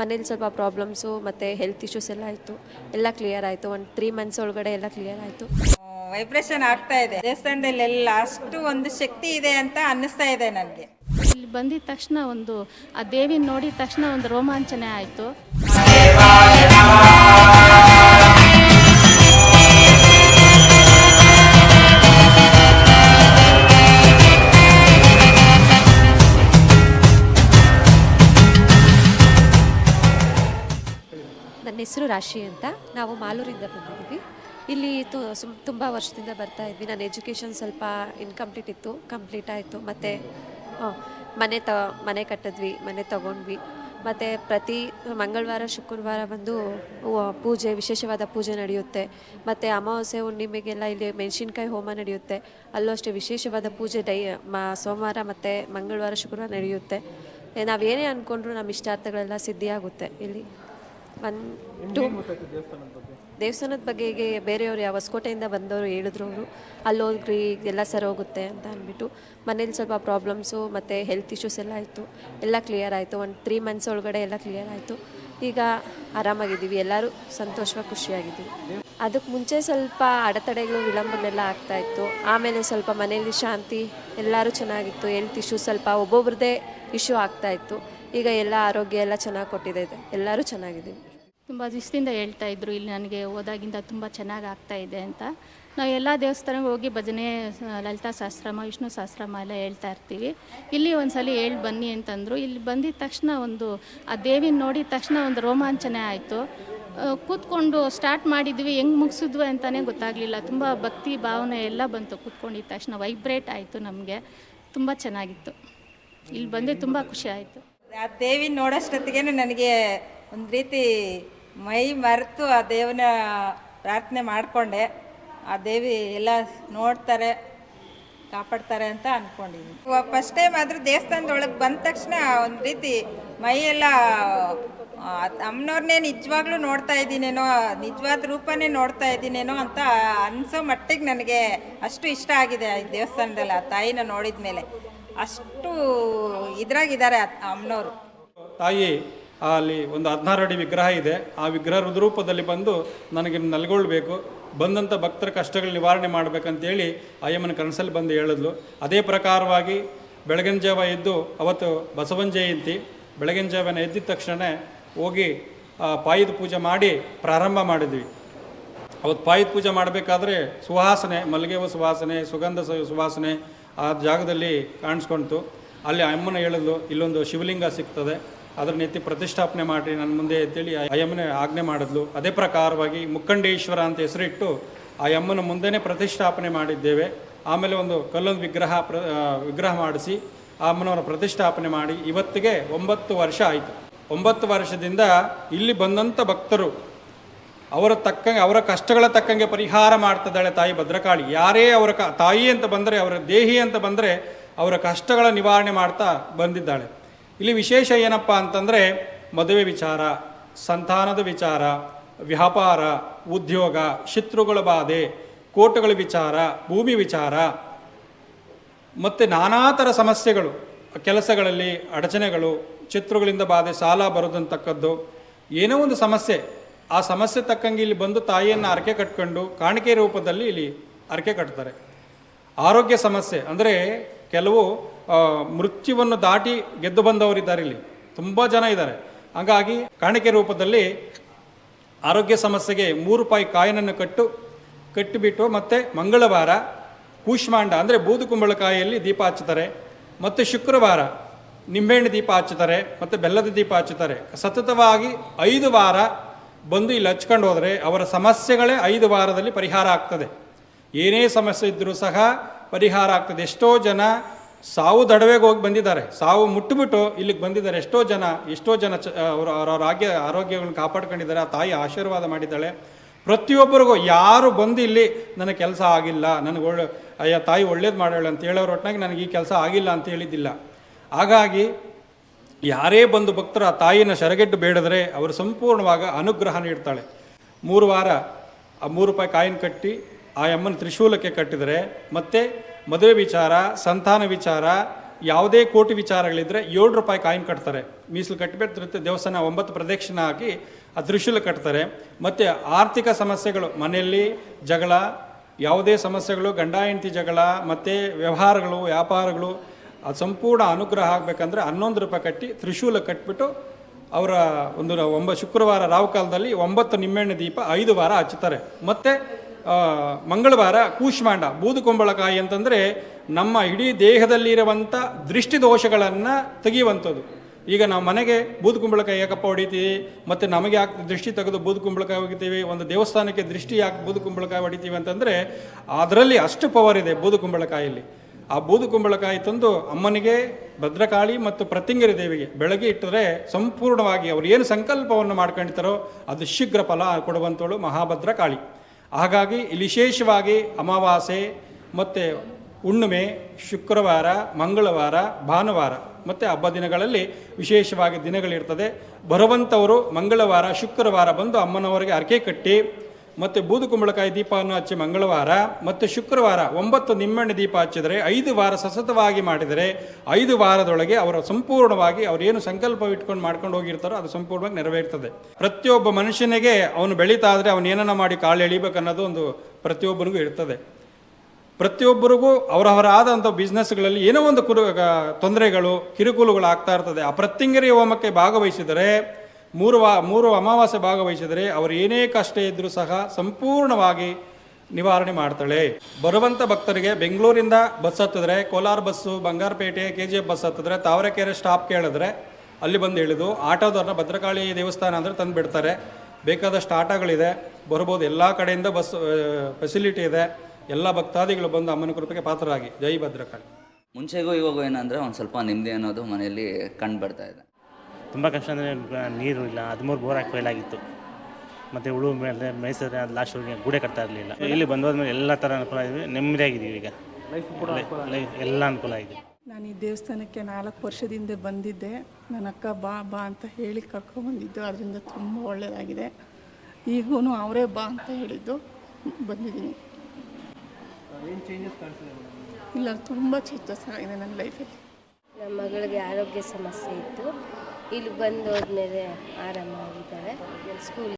ಮನೇಲಿ ಸ್ವಲ್ಪ ಪ್ರಾಬ್ಲಮ್ಸು ಮತ್ತು ಹೆಲ್ತ್ ಇಶ್ಯೂಸ್ ಎಲ್ಲ ಆಯಿತು. ಎಲ್ಲ ಕ್ಲಿಯರ್ ಆಯಿತು. ಒಂದು ತ್ರೀ ಮಂತ್ಸ್ ಒಳಗಡೆ ಎಲ್ಲ ಕ್ಲಿಯರ್ ಆಯಿತು. ವೈಬ್ರೇಷನ್ ಆಗ್ತಾ ಇದೆ. ದೇವಸ್ಥಾನದಲ್ಲಿ ಎಲ್ಲ ಅಷ್ಟು ಒಂದು ಶಕ್ತಿ ಇದೆ ಅಂತ ಅನ್ನಿಸ್ತಾ ಇದೆ ನನಗೆ. ಇಲ್ಲಿ ಬಂದಿದ ತಕ್ಷಣ ಒಂದು ಆ ದೇವಿನ ನೋಡಿದ ತಕ್ಷಣ ಒಂದು ರೋಮಾಂಚನೆ ಆಯಿತು. ನನ್ನ ಹೆಸರು ರಾಶಿ ಅಂತ ನಾವು ಮಾಲೂರಿಂದ ಬಂದಿದ್ದೀವಿ. ಇಲ್ಲಿ ತು ಸುಮ್ ತುಂಬ ವರ್ಷದಿಂದ ಬರ್ತಾ ಇದ್ವಿ. ನನ್ನ ಎಜುಕೇಷನ್ ಸ್ವಲ್ಪ ಇನ್ಕಂಪ್ಲೀಟ್ ಇತ್ತು, ಕಂಪ್ಲೀಟ್ ಆಯಿತು. ಮತ್ತು ಮನೆ ತ, ಮನೆ ಕಟ್ಟಿದ್ವಿ, ಮನೆ ತಗೊಂಡ್ವಿ. ಮತ್ತು ಪ್ರತಿ ಮಂಗಳವಾರ, ಶುಕ್ರವಾರ ಬಂದು ಪೂಜೆ, ವಿಶೇಷವಾದ ಪೂಜೆ ನಡೆಯುತ್ತೆ. ಮತ್ತು ಅಮಾವಾಸ್ಯೆ, ಹುಣ್ಣಿಮೆಗೆಲ್ಲ ಇಲ್ಲಿ ಮೆಣಸಿನ್ಕಾಯಿ ಹೋಮ ನಡೆಯುತ್ತೆ. ಅಲ್ಲೂ ಅಷ್ಟೇ ವಿಶೇಷವಾದ ಪೂಜೆ ಡೈ, ಮ, ಸೋಮವಾರ ಮತ್ತು ಮಂಗಳವಾರ, ಶುಕ್ರವಾರ ನಡೆಯುತ್ತೆ. ನಾವೇನೇ ಅಂದ್ಕೊಂಡ್ರು ನಮ್ಮ ಇಷ್ಟಾರ್ಥಗಳೆಲ್ಲ ಸಿದ್ಧಿಯಾಗುತ್ತೆ ಇಲ್ಲಿ. ಒಂದು ದೇವಸ್ಥಾನದ ಬಗ್ಗೆ ಹೀಗೆ ಬೇರೆಯವರು ಯಾವ ಹೊಸಕೋಟೆಯಿಂದ ಬಂದವರು ಹೇಳಿದ್ರು ಅವರು ಅಲ್ಲಿ ಹೋಗ್ರಿ ಎಲ್ಲ ಸರಿ ಹೋಗುತ್ತೆ ಅಂತ ಅಂದ್ಬಿಟ್ಟು ಮನೇಲಿ ಸ್ವಲ್ಪ ಪ್ರಾಬ್ಲಮ್ಸು ಮತ್ತು ಹೆಲ್ತ್ ಇಶ್ಯೂಸ್ ಎಲ್ಲ ಆಯಿತು. ಎಲ್ಲ ಕ್ಲಿಯರ್ ಆಯಿತು. ಒಂದು ತ್ರೀ ಮಂತ್ಸ್ ಒಳಗಡೆ ಎಲ್ಲ ಕ್ಲಿಯರ್ ಆಯಿತು. ಈಗ ಆರಾಮಾಗಿದ್ದೀವಿ. ಎಲ್ಲರೂ ಸಂತೋಷವಾಗಿ ಖುಷಿಯಾಗಿದ್ದೀವಿ. ಅದಕ್ಕೆ ಮುಂಚೆ ಸ್ವಲ್ಪ ಅಡೆತಡೆಗಳು, ವಿಳಂಬನೆಲ್ಲ ಆಗ್ತಾ ಇತ್ತು. ಆಮೇಲೆ ಸ್ವಲ್ಪ ಮನೆಯಲ್ಲಿ ಶಾಂತಿ, ಎಲ್ಲರೂ ಚೆನ್ನಾಗಿತ್ತು. ಹೆಲ್ತ್ ಇಶ್ಯೂ ಸ್ವಲ್ಪ ಒಬ್ಬೊಬ್ರದ್ದೇ ಇಶ್ಯೂ ಆಗ್ತಾಯಿತ್ತು ಈಗ ಎಲ್ಲ ಆರೋಗ್ಯ ಎಲ್ಲ ಚೆನ್ನಾಗಿ ಕೊಟ್ಟಿದೆ. ಎಲ್ಲರೂ ಚೆನ್ನಾಗಿದ್ದೀವಿ. ತುಂಬ ದಿವಸದಿಂದ ಹೇಳ್ತಾ ಇದ್ರು, ಇಲ್ಲಿ ನನಗೆ ಹೋದಾಗಿಂದ ತುಂಬ ಚೆನ್ನಾಗಿ ಆಗ್ತಾ ಇದೆ ಅಂತ. ನಾವು ಎಲ್ಲ ದೇವಸ್ಥಾನಕ್ಕೆ ಹೋಗಿ ಭಜನೆ, ಲಲಿತಾ ಸಹಸ್ರನಾಮ ವಿಷ್ಣು ಸಹಸ್ರನಾಮ ಎಲ್ಲ ಹೇಳ್ತಾ ಇರ್ತೀವಿ. ಇಲ್ಲಿ ಸಲ ಹೇಳಿ ಬನ್ನಿ ಅಂತಂದರು. ಇಲ್ಲಿ ಬಂದಿದ ತಕ್ಷಣ ಒಂದು, ಆ ದೇವಿನ ನೋಡಿದ ತಕ್ಷಣ ಒಂದು ರೋಮಾಂಚನೆ ಆಯಿತು. ಕೂತ್ಕೊಂಡು ಸ್ಟಾರ್ಟ್ ಮಾಡಿದ್ವಿ, ಹೆಂಗೆ ಮುಗಿಸಿದ್ವಿ ಅಂತಲೇ ಗೊತ್ತಾಗಲಿಲ್ಲ. ತುಂಬ ಭಕ್ತಿ, ಭಾವನೆ ಎಲ್ಲ ಬಂತು. ಕೂತ್ಕೊಂಡಿದ್ದ ತಕ್ಷಣ ವೈಬ್ರೇಟ್ ಆಯಿತು ನಮಗೆ. ತುಂಬ ಚೆನ್ನಾಗಿತ್ತು. ಇಲ್ಲಿ ಬಂದು ತುಂಬ ಖುಷಿ ಆಯಿತು. ಆ ದೇವಿ ನೋಡೋಷ್ಟೊತ್ತಿಗೆ ನನಗೆ ಒಂದು ರೀತಿ ಮೈ ಮರೆತು ಆ ದೇವನ ಪ್ರಾರ್ಥನೆ ಮಾಡಿಕೊಂಡೆ. ಆ ದೇವಿ ಎಲ್ಲ ನೋಡ್ತಾರೆ, ಕಾಪಾಡ್ತಾರೆ ಅಂತ ಅಂದ್ಕೊಂಡಿದ್ದೀನಿ ಫಸ್ಟ್ ಟೈಮ್ ಆದರೂ ದೇವಸ್ಥಾನದೊಳಗೆ ಬಂದ ತಕ್ಷಣ ಒಂದು ರೀತಿ ಮೈಯೆಲ್ಲ ಅಮ್ಮನವ್ರನ್ನೇ ನಿಜವಾಗ್ಲೂ ನೋಡ್ತಾ ಇದ್ದೀನೇನೋ, ನಿಜವಾದ ರೂಪನೇ ನೋಡ್ತಾ ಇದ್ದೀನೇನೋ ಅಂತ ಅನಿಸೋ ಮಟ್ಟಿಗೆ ನನಗೆ ಅಷ್ಟು ಇಷ್ಟ ಆಗಿದೆ ಈ ದೇವಸ್ಥಾನದಲ್ಲಿ ಆ ತಾಯಿನ ನೋಡಿದ ಮೇಲೆ ಅಷ್ಟು ಇದ್ರಾಗಿದ್ದಾರೆ ಅಮ್ಮನವರು. ತಾಯಿ ಅಲ್ಲಿ ಒಂದು ಹದಿನಾರು ಅಡಿ ವಿಗ್ರಹ ಇದೆ. ಆ ವಿಗ್ರಹ ರುದ್ರೂಪದಲ್ಲಿ ಬಂದು ನನಗೆ ನಲ್ಗೊಳ್ಬೇಕು. ಬಂದಂಥ ಭಕ್ತರ ಕಷ್ಟಗಳ ನಿವಾರಣೆ ಮಾಡಬೇಕಂತೇಳಿ ಅಯ್ಯಮ್ಮನ ಕನಸಲ್ಲಿ ಬಂದು ಹೇಳಿದ್ಲು. ಅದೇ ಪ್ರಕಾರವಾಗಿ ಬೆಳಗಿನ ಜಾವ ಎದ್ದು ಅವತ್ತು ಬಸವನ ಜಯಂತಿ. ಬೆಳಗಿನ ಜಾವನ ಎದ್ದಿದ ತಕ್ಷಣ ಹೋಗಿ ಪಾಯಿದ ಪೂಜೆ ಮಾಡಿ ಪ್ರಾರಂಭ ಮಾಡಿದ್ವಿ. ಅವತ್ತು ಪಾಯಿದ ಪೂಜೆ ಮಾಡಬೇಕಾದ್ರೆ ಸುವಾಸನೆ ಮಲ್ಲಿಗೆ ಹೂ ಸುವಾಸನೆ, ಸುಗಂಧ ಸುವಾಸನೆ ಆ ಜಾಗದಲ್ಲಿ ಕಾಣಿಸ್ಕೊಂತು. ಅಲ್ಲಿ ಅಮ್ಮನ ಹೇಳಿದ್ಲು, ಇಲ್ಲೊಂದು ಶಿವಲಿಂಗ ಸಿಗ್ತದೆ. ಅದನ್ನ ಎತ್ತಿ ಪ್ರತಿಷ್ಠಾಪನೆ ಮಾಡಿ ನನ್ನ ಮುಂದೆ ಅಂತೇಳಿ ಆ ಯಮ್ಮನೆ ಆಜ್ಞೆ ಮಾಡಿದ್ಲು. ಅದೇ ಪ್ರಕಾರವಾಗಿ ಮುಕ್ಕಂಡೇಶ್ವರ ಅಂತ ಹೆಸರಿಟ್ಟು ಆ ಯಮ್ಮನ ಮುಂದೆನೇ ಪ್ರತಿಷ್ಠಾಪನೆ ಮಾಡಿದ್ದೇವೆ. ಆಮೇಲೆ ಒಂದು ಕಲ್ಲೊಂದು ವಿಗ್ರಹ ಪ್ರ ವಿಗ್ರಹ ಮಾಡಿಸಿ ಆ ಅಮ್ಮನವರ ಪ್ರತಿಷ್ಠಾಪನೆ ಮಾಡಿ ಇವತ್ತಿಗೆ ಒಂಬತ್ತು ವರ್ಷ ಆಯಿತು. ಒಂಬತ್ತು ವರ್ಷದಿಂದ ಇಲ್ಲಿ ಬಂದಂಥ ಭಕ್ತರು ಅವರ ತಕ್ಕಂಗೆ, ಅವರ ಕಷ್ಟಗಳ ತಕ್ಕಂಗೆ ಪರಿಹಾರ ಮಾಡ್ತಿದ್ದಾಳೆ ತಾಯಿ ಭದ್ರಕಾಳಿ. ಯಾರೇ ಅವರ ಕ, ತಾಯಿ ಅಂತ ಬಂದರೆ, ಅವರ ದೇಹಿ ಅಂತ ಬಂದರೆ ಅವರ ಕಷ್ಟಗಳ ನಿವಾರಣೆ ಮಾಡ್ತಾ ಬಂದಿದ್ದಾಳೆ. ಇಲ್ಲಿ ವಿಶೇಷ ಏನಪ್ಪ ಅಂತಂದರೆ ಮದುವೆ ವಿಚಾರ, ಸಂತಾನದ ವಿಚಾರ, ವ್ಯಾಪಾರ, ಉದ್ಯೋಗ, ಶತ್ರುಗಳ ಬಾಧೆ ಕೋಟುಗಳ ವಿಚಾರ, ಭೂಮಿ ವಿಚಾರ, ಮತ್ತು ನಾನಾ ಥರ ಸಮಸ್ಯೆಗಳು, ಕೆಲಸಗಳಲ್ಲಿ ಅಡಚಣೆಗಳು, ಶತ್ರುಗಳಿಂದ ಬಾಧೆ, ಸಾಲ ಬರೋದಂತಕ್ಕದ್ದು, ಏನೋ ಒಂದು ಸಮಸ್ಯೆ. ಆ ಸಮಸ್ಯೆ ತಕ್ಕಂಗೆ ಇಲ್ಲಿ ಬಂದು ತಾಯಿಯನ್ನು ಅರಕೆ ಕಟ್ಕೊಂಡು ಕಾಣಿಕೆ ರೂಪದಲ್ಲಿ ಇಲ್ಲಿ ಅರಕೆ ಕಟ್ತಾರೆ. ಆರೋಗ್ಯ ಸಮಸ್ಯೆ ಅಂದರೆ ಕೆಲವು ಮೃತ್ಯುವನ್ನು ದಾಟಿ ಗೆದ್ದು ಬಂದವರಿದ್ದಾರೆ ಇಲ್ಲಿ. ತುಂಬ ಜನ ಇದ್ದಾರೆ. ಹಾಗಾಗಿ ಕಾಣಿಕೆ ರೂಪದಲ್ಲಿ ಆರೋಗ್ಯ ಸಮಸ್ಯೆಗೆ ಮೂರು ರೂಪಾಯಿ ಕಾಯಿನನ್ನು ಕಟ್ಟು, ಕಟ್ಟಿಬಿಟ್ಟು ಮತ್ತು ಮಂಗಳವಾರ ಕೂಷ್ಮಾಂಡ ಅಂದರೆ ಬೂದು ಕುಂಬಳಕಾಯಿಯಲ್ಲಿ ದೀಪ ಹಚ್ಚುತ್ತಾರೆ. ಮತ್ತು ಶುಕ್ರವಾರ ನಿಂಬೆಹಣ್ಣು ದೀಪ ಹಚ್ಚುತ್ತಾರೆ. ಮತ್ತು ಬೆಲ್ಲದ ದೀಪ ಹಚ್ಚುತ್ತಾರೆ. ಸತತವಾಗಿ ಐದು ವಾರ ಬಂದು ಇಲ್ಲಿ ಹಚ್ಕೊಂಡು ಹೋದರೆ ಅವರ ಸಮಸ್ಯೆಗಳೇ ಐದು ವಾರದಲ್ಲಿ ಪರಿಹಾರ ಆಗ್ತದೆ. ಏನೇ ಸಮಸ್ಯೆ ಇದ್ದರೂ ಸಹ ಪರಿಹಾರ ಆಗ್ತದೆ. ಎಷ್ಟೋ ಜನ ಸಾವು ದಡವೆಗೆ ಹೋಗಿ ಬಂದಿದ್ದಾರೆ. ಸಾವು ಮುಟ್ಟುಬಿಟ್ಟು ಇಲ್ಲಿಗೆ ಬಂದಿದ್ದಾರೆ. ಎಷ್ಟೋ ಜನ ಎಷ್ಟೋ ಜನ ಚ ಅವರ ಅವರ ಆರೋಗ್ಯ ಆರೋಗ್ಯಗಳನ್ನು ಕಾಪಾಡ್ಕೊಂಡಿದ್ದಾರೆ. ಆ ತಾಯಿ ಆಶೀರ್ವಾದ ಮಾಡಿದ್ದಾಳೆ. ಪ್ರತಿಯೊಬ್ಬರಿಗೂ ಯಾರು ಬಂದು ಇಲ್ಲಿ ನನಗೆ ಕೆಲಸ ಆಗಿಲ್ಲ, ನನಗೆ ಒಳ್ಳೆ, ಅಯ್ಯ, ತಾಯಿ ಒಳ್ಳೇದು ಮಾಡೋಳು ಅಂತ ಹೇಳೋರು ಒಟ್ಟಿನಾಗಿ ನನಗೆ ಈ ಕೆಲಸ ಆಗಿಲ್ಲ ಅಂತ ಹೇಳಿದ್ದಿಲ್ಲ. ಹಾಗಾಗಿ ಯಾರೇ ಬಂದು ಭಕ್ತರು ಆ ತಾಯಿನ ಶರಗೆಟ್ಟು ಬೇಡಿದ್ರೆ ಅವರು ಸಂಪೂರ್ಣವಾಗಿ ಅನುಗ್ರಹ ನೀಡ್ತಾಳೆ. ಮೂರು ವಾರ ಆ ಮೂರು ರೂಪಾಯಿ ಕಾಯಿನ ಕಟ್ಟಿ ಆ ಅಮ್ಮನ ತ್ರಿಶೂಲಕ್ಕೆ ಕಟ್ಟಿದರೆ ಮತ್ತು ಮದುವೆ ವಿಚಾರ, ಸಂತಾನ ವಿಚಾರ, ಯಾವುದೇ ಕೋಟಿ ವಿಚಾರಗಳಿದ್ದರೆ ಏಳು ರೂಪಾಯಿ ಕಾಯಿನ್ ಕಟ್ತಾರೆ. ಮೀಸಲು ಕಟ್ಟಿಬಿಟ್ಟು ದೇವಸ್ಥಾನ ಒಂಬತ್ತು ಪ್ರದಕ್ಷಿಣೆ ಹಾಕಿ ಆ ತ್ರಿಶೂಲ ಕಟ್ತಾರೆ. ಮತ್ತು ಆರ್ಥಿಕ ಸಮಸ್ಯೆಗಳು, ಮನೆಯಲ್ಲಿ ಜಗಳ, ಯಾವುದೇ ಸಮಸ್ಯೆಗಳು, ಗಂಡ, ಹೆಂಡತಿ ಜಗಳ, ಮತ್ತು ವ್ಯವಹಾರಗಳು, ವ್ಯಾಪಾರಗಳು ಅದು ಸಂಪೂರ್ಣ ಅನುಗ್ರಹ ಆಗಬೇಕಂದ್ರೆ ಹನ್ನೊಂದು ರೂಪಾಯಿ ಕಟ್ಟಿ ತ್ರಿಶೂಲ ಕಟ್ಬಿಟ್ಟು ಅವರ ಒಂದು ಒಂಬ ಶುಕ್ರವಾರ ರಾವು ಕಾಲದಲ್ಲಿ ಒಂಬತ್ತು ನಿಮ್ಮೆಣ್ಣೆ ದೀಪ ಐದು ವಾರ ಹಚ್ಚುತ್ತಾರೆ. ಮತ್ತು ಮಂಗಳವಾರ ಕೂಷ್ಮಾಂಡ, ಬೂದುಕೊಂಬಳಕಾಯಿ ಅಂತಂದರೆ ನಮ್ಮ ಇಡೀ ದೇಹದಲ್ಲಿರುವಂಥ ದೃಷ್ಟಿ ದೋಷಗಳನ್ನು ತೆಗೆಯುವಂಥದ್ದು. ಈಗ ನಾವು ಮನೆಗೆ ಬೂದುಕುಂಬಳಕಾಯಿ ಯಾಕಪ್ಪ ಹೊಡಿತೀವಿ? ಮತ್ತು ನಮಗೆ ಯಾಕೆ ದೃಷ್ಟಿ ತೆಗೆದು ಬೂದುಕುಂಬಳಕಾಯಿ ಹೊಡಿತೀವಿ? ಒಂದು ದೇವಸ್ಥಾನಕ್ಕೆ ದೃಷ್ಟಿ ಯಾಕೆ ಬೂದುಕುಂಬಳಕಾಯಿ ಹೊಡಿತೀವಿ ಅಂತಂದರೆ ಅದರಲ್ಲಿ ಅಷ್ಟು ಪವರ್ ಇದೆ ಬೂದುಕುಂಬಳಕಾಯಲ್ಲಿ. ಆ ಬೂದುಕುಂಬಳಕಾಯಿ ತಂದು ಅಮ್ಮನಿಗೆ, ಭದ್ರಕಾಳಿ ಮತ್ತು ಪ್ರತಿಂಗರಿ ದೇವಿಗೆ ಬೆಳಗ್ಗೆ ಇಟ್ಟರೆ ಸಂಪೂರ್ಣವಾಗಿ ಅವರು ಏನು ಸಂಕಲ್ಪವನ್ನು ಮಾಡ್ಕೊಂಡಿರ್ತಾರೋ ಅದು ಶೀಘ್ರ ಫಲ ಕೊಡುವಂಥವಳು ಮಹಾಭದ್ರ ಕಾಳಿ ಹಾಗಾಗಿ ಇಲ್ಲಿ ವಿಶೇಷವಾಗಿ ಅಮಾವಾಸ್ಯೆ ಮತ್ತು ಹುಣ್ಣಿಮೆ, ಶುಕ್ರವಾರ, ಮಂಗಳವಾರ, ಭಾನುವಾರ ಮತ್ತು ಹಬ್ಬ ದಿನಗಳಲ್ಲಿ ವಿಶೇಷವಾಗಿ ದಿನಗಳಿರ್ತದೆ. ಬರುವಂಥವರು ಮಂಗಳವಾರ, ಶುಕ್ರವಾರ ಬಂದು ಅಮ್ಮನವರಿಗೆ ಹರಕೆ ಕಟ್ಟಿ ಮತ್ತು ಬೂದುಕುಂಬಳಕಾಯಿ ದೀಪವನ್ನು ಹಚ್ಚಿ ಮಂಗಳವಾರ, ಮತ್ತು ಶುಕ್ರವಾರ ಒಂಬತ್ತು ನಿಮ್ಮೆಣ್ಣೆ ದೀಪ ಹಚ್ಚಿದರೆ ಐದು ವಾರ ಸತತವಾಗಿ ಮಾಡಿದರೆ ಐದು ವಾರದೊಳಗೆ ಅವರ ಸಂಪೂರ್ಣವಾಗಿ ಅವರೇನು ಸಂಕಲ್ಪ ಇಟ್ಕೊಂಡು ಮಾಡ್ಕೊಂಡು ಹೋಗಿರ್ತಾರೋ ಅದು ಸಂಪೂರ್ಣವಾಗಿ ನೆರವೇರ್ತದೆ. ಪ್ರತಿಯೊಬ್ಬ ಮನುಷ್ಯನಿಗೆ ಅವನು ಬೆಳೀತಾ ಆದರೆ ಅವನು ಏನನ್ನ ಮಾಡಿ ಕಾಳು ಎಳಿಬೇಕನ್ನೋದು ಒಂದು ಪ್ರತಿಯೊಬ್ಬರಿಗೂ ಇರ್ತದೆ. ಪ್ರತಿಯೊಬ್ಬರಿಗೂ ಅವರವರಾದಂಥ ಬಿಸ್ನೆಸ್ಗಳಲ್ಲಿ ಏನೋ ಒಂದು ಕುರು ತೊಂದರೆಗಳು, ಕಿರುಕುಲುಗಳು ಆಗ್ತಾ ಇರ್ತದೆ. ಆ ಪ್ರತ್ಯಂಗಿರಿ ಹೋಮಕ್ಕೆ ಭಾಗವಹಿಸಿದರೆ ಮೂರು ವಾ, ಮೂರು ಅಮಾವಾಸ್ಯೆ ಭಾಗವಹಿಸಿದರೆ ಅವರು ಏನೇ ಕಷ್ಟ ಇದ್ದರೂ ಸಹ ಸಂಪೂರ್ಣವಾಗಿ ನಿವಾರಣೆ ಮಾಡ್ತಾಳೆ. ಬರುವಂಥ ಭಕ್ತರಿಗೆ ಬೆಂಗಳೂರಿಂದ ಬಸ್ ಹತ್ತಿದ್ರೆ, Kolar bus, Bangarapete K G F bus ಹತ್ತಿದ್ರೆ ತಾವರೆಕೆರೆ ಸ್ಟಾಪ್ ಕೇಳಿದ್ರೆ ಅಲ್ಲಿ ಬಂದು ಇಳಿದು ಆಟೋದವ್ರನ್ನ ಭದ್ರಕಾಳಿ ದೇವಸ್ಥಾನ ಅಂದರೆ ತಂದು ಬಿಡ್ತಾರೆ. ಬೇಕಾದಷ್ಟು ಆಟೋಗಳಿದೆ, ಬರ್ಬೋದು. ಎಲ್ಲ ಕಡೆಯಿಂದ ಬಸ್ ಫೆಸಿಲಿಟಿ ಇದೆ. ಎಲ್ಲ ಭಕ್ತಾದಿಗಳು ಬಂದು ಅಮ್ಮನ ಕೃಪೆಗೆ ಪಾತ್ರರಾಗಿ. ಜೈ ಭದ್ರಕಾಳಿ. ಮುಂಚೆಗೂ ಇವಾಗ ಏನಂದರೆ ಒಂದು ಸ್ವಲ್ಪ ನೆಮ್ಮದಿ ಅನ್ನೋದು ಮನೆಯಲ್ಲಿ ಕಂಡು ಬರ್ತಾ ಇದೆ. ತುಂಬ ಕಷ್ಟ ಅಂದರೆ ನೀರು ಇಲ್ಲ ಹದಿಮೂರು ಬೋರ್ ಹಾಕಿ ಫೇಲ್ ಆಗಿತ್ತು. ಮತ್ತು ಉಳು ಮೇಲೆ ಮೈಸೂರು ಅದು ಲಾಸ್ಟ್ ಗೂಡೆ ಕಟ್ತಾ ಇರಲಿಲ್ಲ. ಇಲ್ಲಿ ಬಂದೋದ್ಮೇಲೆ ಎಲ್ಲ ಥರ ಅನುಕೂಲ ಆಗಿದೆ ನೆಮ್ಮದಿಯಾಗಿದ್ದೀವಿ ಈಗ. ಲೈಫ್ ಎಲ್ಲ ಅನುಕೂಲ ಆಗಿದೆ. ನಾನು ಈ ದೇವಸ್ಥಾನಕ್ಕೆ ನಾಲ್ಕು ವರ್ಷದಿಂದ ಬಂದಿದ್ದೆ. ನನ್ನ ಅಕ್ಕ ಬಾ ಬಾ ಅಂತ ಹೇಳಿ ಕರ್ಕೊಂಡ್ಬಂದಿದ್ದು ಅದರಿಂದ ತುಂಬ ಒಳ್ಳೆಯದಾಗಿದೆ ಈಗೂ ಅವರೇ ಬಾ ಅಂತ ಹೇಳಿದ್ದು. ಬಂದಿದ್ದೀನಿ. ಇಲ್ಲ ತುಂಬ ಚೇಂಜಸ್ ಆಗಿದೆ ನನ್ನ ಲೈಫಲ್ಲಿ ನಮ್ಮ ಮಗಳಿಗೆ ಆರೋಗ್ಯ ಸಮಸ್ಯೆ ಇತ್ತು. ಇಲ್ಲಿ ಬಂದು ಹೋದ್ಮೇಲೆ ಆರಾಮಾಗಿದ್ದಾರೆ ಸ್ಕೂಲ್